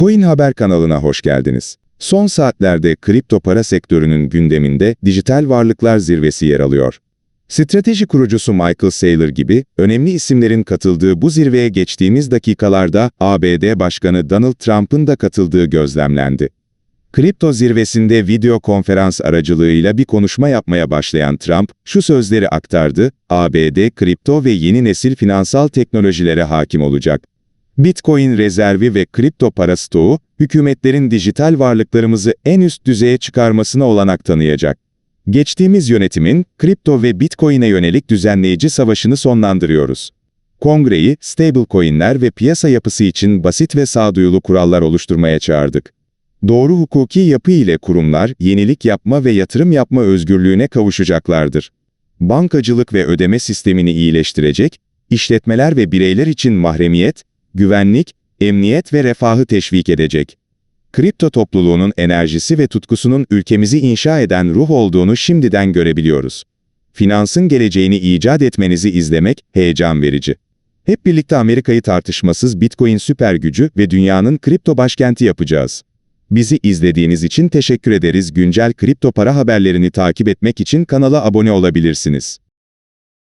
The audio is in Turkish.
Coin Haber kanalına hoş geldiniz. Son saatlerde kripto para sektörünün gündeminde dijital varlıklar zirvesi yer alıyor. Strateji kurucusu Michael Saylor gibi önemli isimlerin katıldığı bu zirveye geçtiğimiz dakikalarda ABD Başkanı Donald Trump'ın da katıldığı gözlemlendi. Kripto zirvesinde video konferans aracılığıyla bir konuşma yapmaya başlayan Trump, şu sözleri aktardı, ABD kripto ve yeni nesil finansal teknolojilere hakim olacak. Bitcoin rezervi ve kripto para stoğu, hükümetlerin dijital varlıklarımızı en üst düzeye çıkarmasına olanak tanıyacak. Geçtiğimiz yönetimin, kripto ve Bitcoin'e yönelik düzenleyici savaşını sonlandırıyoruz. Kongreyi, stablecoin'ler ve piyasa yapısı için basit ve sağduyulu kurallar oluşturmaya çağırdık. Doğru hukuki yapı ile kurumlar, yenilik yapma ve yatırım yapma özgürlüğüne kavuşacaklardır. Bankacılık ve ödeme sistemini iyileştirecek, işletmeler ve bireyler için mahremiyet, güvenlik, emniyet ve refahı teşvik edecek. Kripto topluluğunun enerjisi ve tutkusunun ülkemizi inşa eden ruh olduğunu şimdiden görebiliyoruz. Finansın geleceğini icat etmenizi izlemek heyecan verici. Hep birlikte Amerika'yı tartışmasız Bitcoin süper gücü ve dünyanın kripto başkenti yapacağız. Bizi izlediğiniz için teşekkür ederiz. Güncel kripto para haberlerini takip etmek için kanala abone olabilirsiniz.